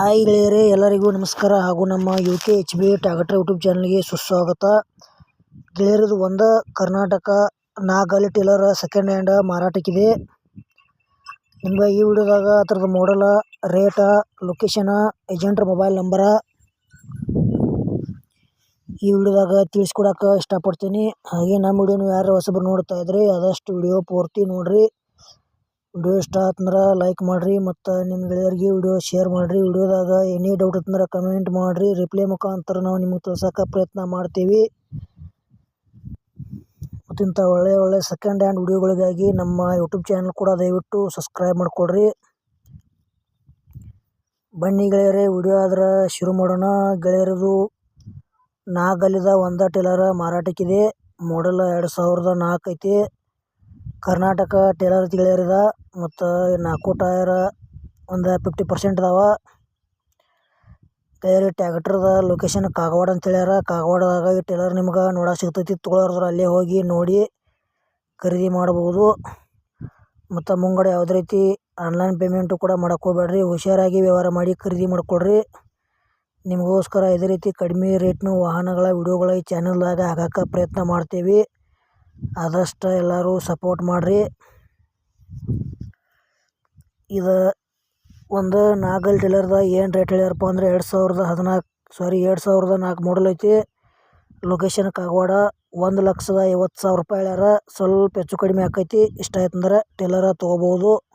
Hi ಗೆಳೆಯರೇ ಎಲ್ಲರಿಗೂ ನಮಸ್ಕಾರ. ಹಾಗೂ ನಮ್ಮ ಯು ಕೆ ಎಚ್ ಬಿ ಟ್ಯಾಗಟ್ರ ಯೂಟ್ಯೂಬ್ ಚಾನಲ್ಗೆ ಸುಸ್ವಾಗತ. ಗೆಳೆಯರದು ಒಂದು, ಕರ್ನಾಟಕ ನಾಗಲಿ ಟೇಲರ್ ಸೆಕೆಂಡ್ ಹ್ಯಾಂಡ್ ಮಾರಾಟಕ್ಕಿದೆ. ನಿಮ್ಗೆ ಈ ವಿಡಿಯೋದಾಗ ಅದ್ರದ್ದು ಮಾಡಲ ರೇಟ ಲೊಕೇಶನ ಏಜೆಂಟ್ರ ಮೊಬೈಲ್ ನಂಬರ ಈ ವಿಡಿಯೋದಾಗ ತಿಳಿಸ್ಕೊಡಕ್ಕೆ ಇಷ್ಟಪಡ್ತೀನಿ. ಹಾಗೆ ನಮ್ಮ ವಿಡಿಯೋನು ಯಾರು ಹೊಸಬ್ರು ನೋಡ್ತಾ ಇದ್ರಿ ಆದಷ್ಟು ವಿಡಿಯೋ ಪೂರ್ತಿ ನೋಡಿರಿ. ವಿಡಿಯೋ ಇಷ್ಟ ಆತಂದ್ರೆ ಲೈಕ್ ಮಾಡಿರಿ ಮತ್ತು ನಿಮ್ಮ ಗೆಳೆಯರಿಗೆ ವಿಡಿಯೋ ಶೇರ್ ಮಾಡಿರಿ. ವಿಡಿಯೋದಾಗ ಎನಿ ಡೌಟ್ ಇತ್ತಂದ್ರೆ ಕಮೆಂಟ್ ಮಾಡಿರಿ. ರಿಪ್ಲೈ ಮುಖಾಂತರ ನಾವು ನಿಮಗೆ ತಿಳ್ಸೋಕೆ ಪ್ರಯತ್ನ ಮಾಡ್ತೀವಿ. ಮತ್ತು ಇಂಥ ಒಳ್ಳೆಯ ಒಳ್ಳೆಯ ಸೆಕೆಂಡ್ ಹ್ಯಾಂಡ್ ವಿಡಿಯೋಗಳಿಗಾಗಿ ನಮ್ಮ ಯೂಟ್ಯೂಬ್ ಚಾನಲ್ ಕೂಡ ದಯವಿಟ್ಟು ಸಬ್ಸ್ಕ್ರೈಬ್ ಮಾಡಿಕೊಡ್ರಿ. ಬನ್ನಿ ಗೆಳೆಯರೇ, ವಿಡಿಯೋ ಆದ್ರೆ ಶುರು ಮಾಡೋಣ. ಗೆಳೆಯರದು ನಾಗಲಿದ ಒಂದ ಟೇಲರ್ ಮಾರಾಟಕ್ಕಿದೆ. ಮಾಡಲ್ ಎರಡು ಸಾವಿರದ ನಾಲ್ಕು ಐತಿ. ಕರ್ನಾಟಕ ಟೇಲರ್ ತಿಳಿಯರಿದ ಮತ್ತು ನಾಲ್ಕು ಟಯರ ಒಂದು ಫಿಫ್ಟಿ ಪರ್ಸೆಂಟ್ ಅದಾವ. ಗೆಳೆಯರಿ ಟ್ಯಾಕ್ಟ್ರದ ಲೊಕೇಶನ್ ಕಾಗವಾಡ ಅಂತ ಹೇಳ್ಯಾರ. ಕಾಗವಾಡದಾಗ ಈ ಟೇಲರ್ ನಿಮ್ಗೆ ನೋಡಕ್ಕೆ ಸಿಗ್ತೈತಿ. ತೊಗೊಳೋರ್ದ್ರ ಅಲ್ಲೇ ಹೋಗಿ ನೋಡಿ ಖರೀದಿ ಮಾಡ್ಬೋದು. ಮತ್ತು ಮುಂಗಡೆ ಯಾವುದೇ ರೀತಿ ಆನ್ಲೈನ್ ಪೇಮೆಂಟು ಕೂಡ ಮಾಡಕ್ಕೆ ಹುಷಾರಾಗಿ ವ್ಯವಹಾರ ಮಾಡಿ ಖರೀದಿ ಮಾಡಿಕೊಡ್ರಿ. ನಿಮಗೋಸ್ಕರ ಇದೇ ರೀತಿ ಕಡಿಮೆ ರೇಟ್ನ ವಾಹನಗಳ ವಿಡಿಯೋಗಳ ಈ ಚಾನಲ್ದಾಗ ಹಾಕಕ್ಕೆ ಪ್ರಯತ್ನ ಮಾಡ್ತೀವಿ. ಆದಷ್ಟು ಎಲ್ಲರೂ ಸಪೋರ್ಟ್ ಮಾಡಿರಿ. ಇದು ಒಂದು ನಾಗಲ್ ಟೇಲರ್ದ ಏನು ರೇಟ್ ಹೇಳ್ಯಾರಪ್ಪ ಅಂದ್ರೆ ಎರಡು ಸಾವಿರದ ಹದಿನಾಲ್ಕು ಸಾರಿ ಎರಡು ಸಾವಿರದ ನಾಲ್ಕು ಮಾಡಲ್ ಐತಿ. ಲೊಕೇಶನ್ ಕಾಗವಾಡ ಒಂದು ಲಕ್ಷದ ಐವತ್ತು ಸಾವಿರ ರೂಪಾಯಿ ಹೇಳ್ಯಾರ. ಸ್ವಲ್ಪ ಹೆಚ್ಚು ಕಡಿಮೆ ಆಕೈತಿ. ಇಷ್ಟ ಆಯ್ತಂದ್ರೆ ಟೇಲರ ತೊಗೋಬೋದು.